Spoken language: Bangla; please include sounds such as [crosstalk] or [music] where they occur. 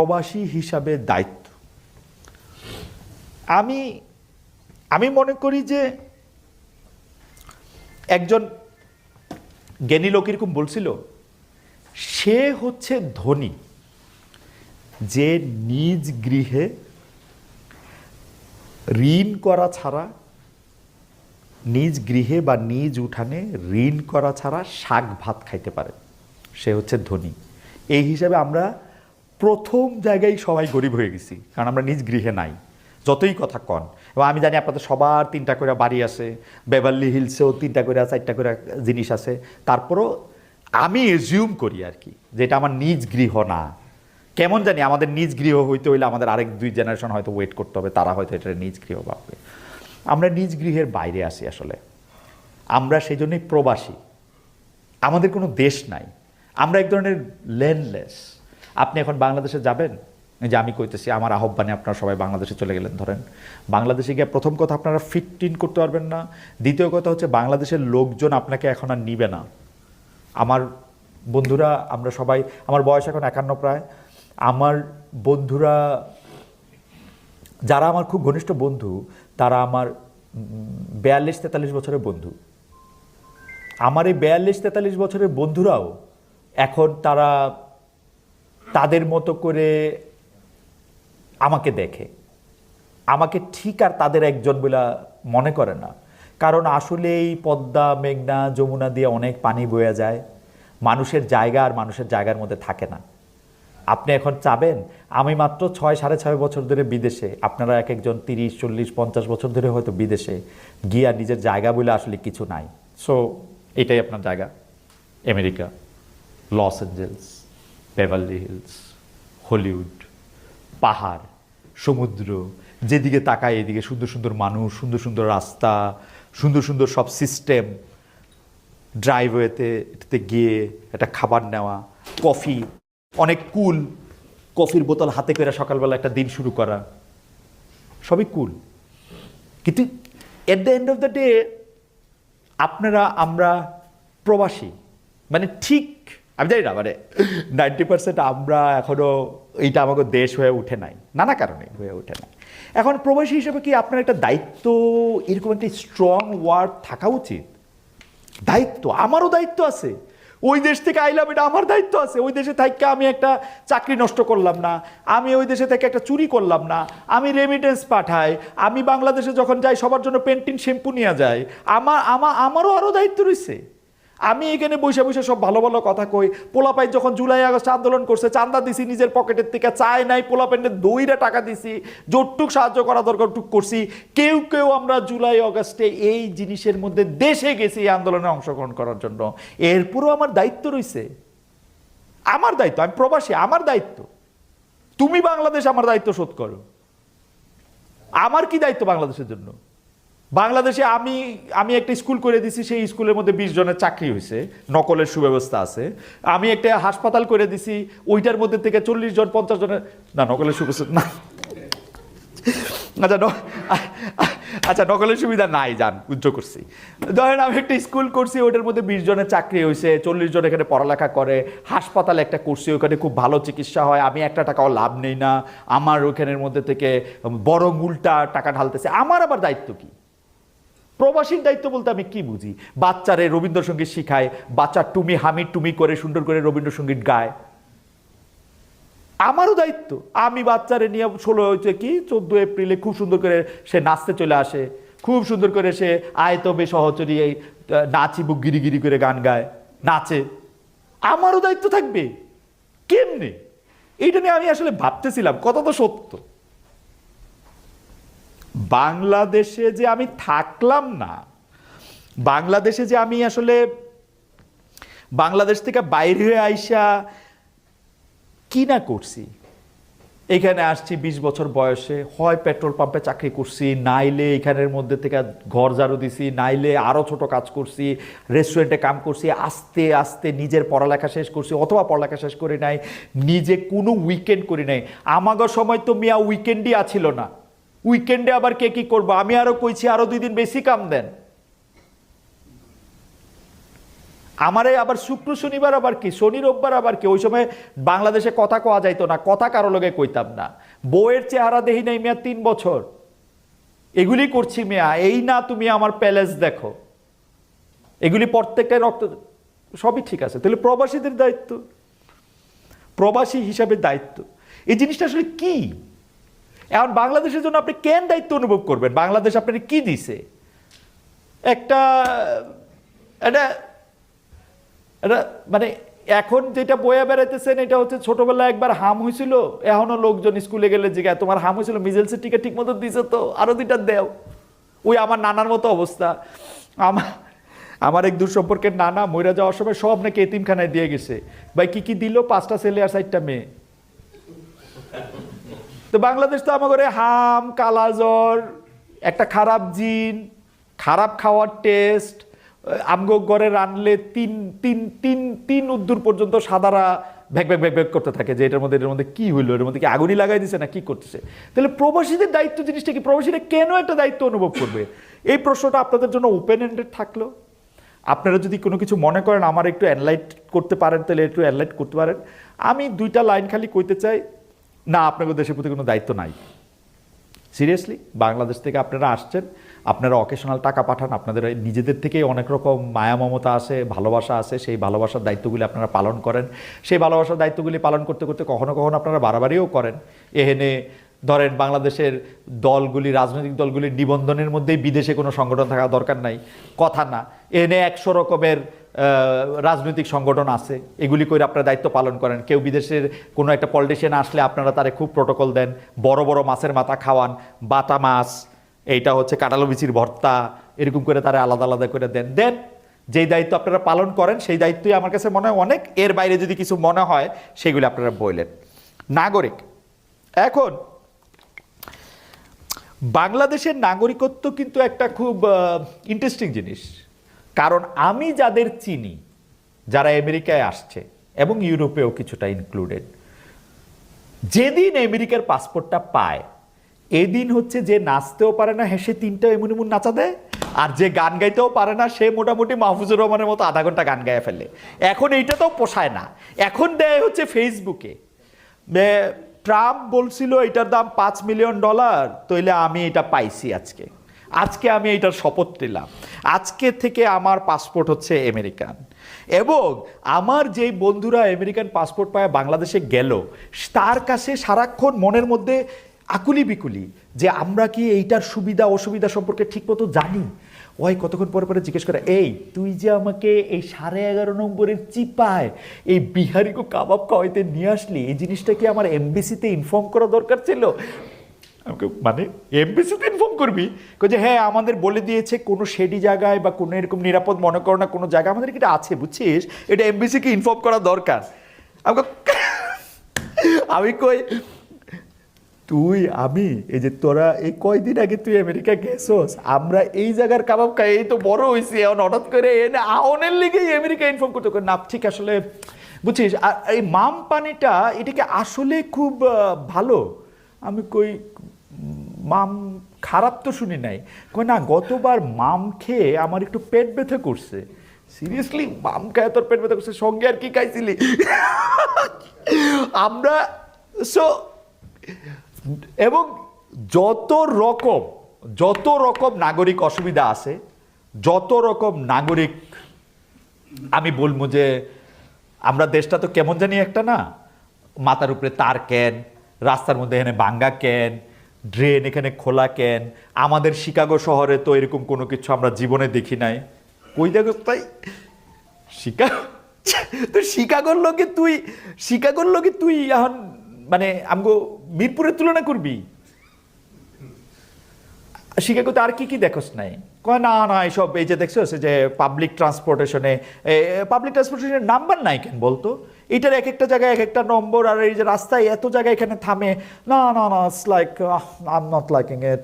প্রবাসী হিসাবে দায়িত্ব। আমি আমি মনে করি যে একজন জ্ঞানী লোক এরকম বলছিল, সে হচ্ছে ধনী, যে নিজ গৃহে ঋণ করা ছাড়া, নিজ গৃহে বা নিজ উঠানে ঋণ করা ছাড়া শাক ভাত খাইতে পারে। সে হচ্ছে ধনী। এই হিসাবে আমরা প্রথম জায়গায় সবাই গরিব হয়ে গেছি, কারণ আমরা নিজ গৃহে নাই। যতই কথা কন। এবং আমি জানি আপনাদের সবার তিনটা করে বাড়ি আছে বেভারলি হিলসেও তিনটা করে, চারটা করে জিনিস আছে। তারপরও আমি এজিউম করি আর কি যেটা আমার নিজ গৃহ না। কেমন জানি আমাদের নিজ গৃহ হইতে হইলে আমাদের আরেক দুই জেনারেশন হয়তো ওয়েট করতে হবে, তারা হয়তো এটা নিজ গৃহ ভাববে। আমরা নিজ গৃহের বাইরে আসি আসলে। আমরা সেই জন্যই প্রবাসী। আমাদের কোনো দেশ নাই। আমরা এক ধরনের ল্যান্ডলেস আপনি এখন বাংলাদেশে যাবেন? যে আমি কইতেছি, আমার আহ্বানে আপনারা সবাই বাংলাদেশে চলে গেলেন, ধরেন। বাংলাদেশে গিয়ে প্রথম কথা আপনারা ফিট ইন করতে পারবেন না। দ্বিতীয় কথা হচ্ছে বাংলাদেশের লোকজন আপনাকে এখন আর নিবে না। আমার বন্ধুরা, আমরা সবাই, আমার বয়স এখন একান্ন প্রায়। আমার বন্ধুরা, যারা আমার খুব ঘনিষ্ঠ বন্ধু, তারা আমার বিয়াল্লিশ তেতাল্লিশ বছরের বন্ধু। আমার এই বিয়াল্লিশ তেতাল্লিশ বছরের বন্ধুরাও এখন তারা তাদের মতো করে আমাকে দেখে। আমাকে ঠিক আর তাদের একজন বলে মনে করে না। কারণ আসলে এই পদ্মা, মেঘনা, যমুনা দিয়ে অনেক পানি বয়ে যায়। মানুষের জায়গা আর মানুষের জায়গার মধ্যে থাকে না। আপনি এখন চাবেন, আমি মাত্র ছয়, সাড়ে ছয় বছর ধরে বিদেশে, আপনারা এক একজন তিরিশ, চল্লিশ, পঞ্চাশ বছর ধরে হয়তো বিদেশে গিয়া নিজের জায়গা বলে আসলে কিছু নাই। সো এটাই আপনার জায়গা, America, Los Angeles Beverly Hills Hollywood পাহাড়, সমুদ্র, যেদিকে তাকায় এদিকে সুন্দর সুন্দর মানুষ, সুন্দর সুন্দর রাস্তা, সুন্দর সুন্দর সব সিস্টেম ড্রাইভওয়েতে এটাতে গিয়ে একটা খাবার নেওয়া কফি অনেক কুল কফির বোতল হাতে করে সকালবেলা একটা দিন শুরু করা, সবই কুল কিন্তু at the end of the day আপনারা, আমরা প্রবাসী মানে ঠিক আমি জানি না মানে নাইনটি পার্সেন্ট আমরা এখনও এইটা আমাকে দেশ হয়ে উঠে নাই, নানা কারণে হয়ে ওঠে নাই। এখন প্রবাসী হিসেবে কি আপনার একটা দায়িত্ব, এরকম একটা স্ট্রং ওয়ার্ড থাকা উচিত? দায়িত্ব, আমারও দায়িত্ব আছে। ওই দেশ থেকে আইলাম এটা আমার দায়িত্ব আছে। ওই দেশে থেকে আমি একটা চাকরি নষ্ট করলাম না, আমি ওই দেশে থেকে একটা চুরি করলাম না, আমি রেমিটেন্স পাঠাই, আমি বাংলাদেশে যখন যাই, সবার জন্য পেন্টিন শ্যাম্পু নিয়ে যাই, আমার আমারও আরও দায়িত্ব রয়েছে। আমি এখানে বসে বসে সব ভালো ভালো কথা কই। পোলাপাই যখন জুলাই আগস্ট আন্দোলন করছে, চান্দা দিছি, নিজের পকেটের থেকে চায় নাই পোলাপাইনের দইরা টাকা দিছি জোরটুক সাহায্য করা দরকার টুক করছি। কেউ কেউ আমরা জুলাই আগস্টে এই জিনিসের মধ্যে দেশে গেছি এই আন্দোলনে অংশগ্রহণ করার জন্য। এরপরও আমার দায়িত্ব রয়েছে আমার দায়িত্ব, আমি প্রবাসী, আমার দায়িত্ব। তুমি বাংলাদেশ আমার দায়িত্ব শোধ করো। আমার কি দায়িত্ব বাংলাদেশের জন্য? বাংলাদেশে আমি আমি একটা স্কুল করে দিছি, সেই স্কুলের মধ্যে বিশ জনের চাকরি হয়েছে, নকলের সুব্যবস্থা আছে। আমি একটা হাসপাতাল করে দিছি, ওইটার মধ্যে থেকে চল্লিশ জন, পঞ্চাশ জনের না, নকলের সুব্যবস্থা না। আচ্ছা আচ্ছা নকলের সুবিধা নাই যান উজ্জ করছি। ধরেন আমি একটা স্কুল করছি, ওইটার মধ্যে বিশ জনের চাকরি হয়েছে, চল্লিশ জন এখানে পড়ালেখা করে, হাসপাতালে একটা করছি ওখানে খুব ভালো চিকিৎসা হয়, আমি একটা টাকাও লাভ নেই না, আমার ওখানের মধ্যে থেকে বরং উল্টা টাকা ঢালতেছে। আমার আবার দায়িত্ব কি? প্রবাসীর দায়িত্ব বলতে আমি কি বুঝি? বাচ্চারে রবীন্দ্রসঙ্গীত শিখায় বাচ্চা টুমি হামি টুমি করে সুন্দর করে রবীন্দ্রসঙ্গীত গায়। আমারও দায়িত্ব। আমি বাচ্চারে নিয়ে ষোলো হয়েছে কি চোদ্দ এপ্রিলে খুব সুন্দর করে সে নাচতে চলে আসে। খুব সুন্দর করে সে আয়তবে সহচরী এই আহ, নাচি বুক গিরি গিরি করে গান গায় নাচে। আমারও দায়িত্ব থাকবে। কেমনে? এইটা নিয়ে আমি আসলে ভাবতেছিলাম। কত তো সত্য। বাংলাদেশে যে আমি থাকলাম না, বাংলাদেশে যে আমি আসলে বাংলাদেশ থেকে বাইরে হয়ে আইসা কি না করছি? এখানে আসছি বিশ বছর বয়সে, হয় পেট্রোল পাম্পে চাকরি করছি, নাইলে এখানের মধ্যে থেকে ঘর ঝাড়ু দিছি, নাইলে আরও ছোট কাজ করছি রেস্টুরেন্টে কাম করছি, আস্তে আস্তে নিজের পড়ালেখা শেষ করছি, অথবা পড়ালেখা শেষ করি নাই, নিজে কোনো উইকেন্ড করি নাই। আমাগর সময় তো মিয়া উইকেন্ডই আছিল না। উইকেন্ডে আবার কে কি করব? আমি আরও কইছি, আরও দুই দিন বেশি কাম দেন। আমারে আবার শুক্র, শনিবার আবার কি? শনি, রোববার আবার কি? ওই সময় বাংলাদেশে কথা কওয়া যাইতো না, কথা কারও লগে কইতাম না। বউয়ের চেহারা দেহি নাই মেয়া, তিন বছর। এগুলি করছি মেয়া, এই না তুমি আমার প্যালেস দেখো। এগুলি প্রত্যেকটাই রক্ত, সবই ঠিক আছে। তাহলে প্রবাসীদের দায়িত্ব। প্রবাসী হিসাবে দায়িত্ব। এই জিনিসটা আসলে কি? এখন বাংলাদেশের জন্য আপনি কেন দায়িত্ব অনুভব করবেন? বাংলাদেশ আপনার কি দিছে? একটা এটা এটা মানে এখন যেটা বয়ে বেড়াইতেছেন, এটা হচ্ছে ছোটবেলায় একবার হাম হয়েছিল এখনও লোকজন স্কুলে গেলে জিজ্ঞাসা তোমার হাম হয়েছিল মিজেলসের টিকা ঠিক মতো দিছে তো, আরও দুইটা দেও। ওই আমার নানার মতো অবস্থা। আমার আমার এক দূর সম্পর্কের নানা মইরা যাওয়ার সময় সব নাকি এতিমখানায় দিয়ে গেছে। ভাই, কি কি দিল? পাঁচটা ছেলে আর চারটা মেয়ে। তো বাংলাদেশ তো আমার হাম, কালাজ্বর, একটা খারাপ জিন, খারাপ খাওয়ার টেস্ট আমগো ঘরে রানলে তিন তিন তিন তিন উদ্দূর পর্যন্ত সাদারা ভ্যাক ভ্যাক ভ্যাক ভ্যাক করতে থাকে যে এটার মধ্যে এটার মধ্যে কি হইল এর মধ্যে কি আগুনই লাগাই দিছে না কি করতেছে? তাহলে প্রবাসীদের দায়িত্ব জিনিসটা কি? প্রবাসীরা কেন একটা দায়িত্ব অনুভব করবে? এই প্রশ্নটা আপনাদের জন্য ওপেন এন্ডেড থাকল। আপনারা যদি কোনো কিছু মনে করেন, আমার একটু অ্যানলাইট করতে পারেন, তাহলে একটু অ্যানলাইট করতে পারেন। আমি দুইটা লাইন খালি কইতে চাই। না আপনাদের দেশের প্রতি কোনো দায়িত্ব নাই। সিরিয়াসলি বাংলাদেশ থেকে আপনারা আসছেন, আপনারা অকেশনাল টাকা পাঠান, আপনাদের নিজেদের থেকেই অনেক রকম মায়া, মমতা আছে, ভালোবাসা আছে, সেই ভালোবাসার দায়িত্বগুলি আপনারা পালন করেন। সেই ভালোবাসার দায়িত্বগুলি পালন করতে করতে কখনো কখনো আপনারা বাড়াবাড়িও করেন। এহেনে ধরেন বাংলাদেশের দলগুলি, রাজনৈতিক দলগুলির নিবন্ধনের মধ্যেই বিদেশে কোনো সংগঠন থাকা দরকার নাই। কথা না। এনে একশো রকমের রাজনৈতিক সংগঠন আছে। এগুলি করে আপনারা দায়িত্ব পালন করেন। কেউ বিদেশের কোনো একটা পলিটিশিয়ান আসলে আপনারা তারে খুব প্রোটোকল দেন। বড় বড় মাছের মাথা খাওয়ান। বাটা মাছ, এইটা হচ্ছে কাটালো বিচির ভর্তা, এরকম করে তারা আলাদা আলাদা করে দেন। দেন যেই দায়িত্ব আপনারা পালন করেন, সেই দায়িত্বই আমার কাছে মনে হয় অনেক। এর বাইরে যদি কিছু মনে হয়, সেগুলি আপনারা বললেন নাগরিক, এখন বাংলাদেশের নাগরিকত্ব কিন্তু একটা খুব ইন্টারেস্টিং জিনিস। কারণ আমি যাদের চিনি, যারা আমেরিকায় আসছে এবং ইউরোপেও কিছুটা ইনক্লুডেড যেদিন আমেরিকার পাসপোর্টটা পায়, এদিন হচ্ছে যে নাচতেও পারে না, হেসে তিনটা এমন এমন নাচা দেয়, আর যে গান গাইতেও পারে না, সে মোটামুটি মাহফুজুর রহমানের মতো আধা ঘণ্টা গান গায়ে ফেলে। এখন এইটা তো পোষায় না। এখন দেয় হচ্ছে ফেসবুকে ট্রাম্প বলছিল এটার দাম পাঁচ মিলিয়ন ডলার, তইলে আমি এটা পাইছি আজকে। আজকে আমি এটার শপথ নিলাম। আজকে থেকে আমার পাসপোর্ট হচ্ছে আমেরিকান। এবং আমার যেই বন্ধুরা আমেরিকান পাসপোর্ট পায়, বাংলাদেশে গেল, তার কাছে সারাক্ষণ মনের মধ্যে আকুলি বিকুলি যে আমরা কি এইটার সুবিধা, অসুবিধা সম্পর্কে ঠিকমতো জানি? ওই কতক্ষণ পরে পরে জিজ্ঞেস করে, এই, তুই যে আমাকে এই সাড়ে এগারো নম্বরের চিপায় এই বিহারিকো কাবাব খাওয়াইতে নিয়ে আসলি, এই জিনিসটা কি আমার এমবিসিতে ইনফর্ম করা দরকার ছিল? আমাকে মানে এমবিসিতে ইনফর্ম করবি? যে হ্যাঁ আমাদের বলে দিয়েছে কোনো শেডি জায়গায় বা কোনো এরকম নিরাপদ মনে করো না, কোনো জায়গা আমাদের এটা আছে, বুঝছিস? এটা এমবিসিকে ইনফর্ম করা দরকার। আমাকে, আমি কই তুই, আমি, এই যে তোরা, এই কয়দিন আগে তুই আমেরিকা গেছোস? আমরা এই জায়গার কাবাব খাই, এই তো বড় হয়েছি এখন হঠাৎ করে এনে আওনের লিগেই আমেরিকা ইনফর্ম করতে করে না, ঠিক আসলে, বুঝছিস? আর এই মাম পানিটা, এটাকে আসলে খুব ভালো। আমি কই, মাম খারাপ তো শুনি নাই। কই, না, গতবার মাম খেয়ে আমার একটু পেট ব্যথা করছে। সিরিয়াসলি, মাম খায়, তোর পেট ব্যথা করছে, সঙ্গে আর কি খাইছিলি? আমরা সো এবং যত রকম যত রকম নাগরিক অসুবিধা আছে, যত রকম নাগরিক, আমি বলব যে আমরা দেশটা তো কেমন জানি একটা না? মাথার উপরে তার ক্যান রাস্তার মধ্যে এখানে ভাঙ্গা ক্যান ড্রেন এখানে খোলা ক্যান আমাদের শিকাগো শহরে তো এরকম কোনো কিছু আমরা জীবনে দেখি নাই। কই দেখো তাই? শিকাগো [laughs] তো শিকাগোর লোকে তুই শিকাগোর লোকে তুই এখন মানে আমগো মিরপুরের তুলনা করবি? শিকাগোতে আর কি কি দেখোস নাই? কয়, না না, এসব এই যে দেখছ যে পাবলিক ট্রান্সপোর্টেশনে পাবলিক ট্রান্সপোর্টেশনের নাম্বার নাই কেন বলতো? এটার এক একটা জায়গায় এক একটা নম্বর, আর এই যে রাস্তায় এত জায়গায় এখানে থামে, না না না it's like I am not liking it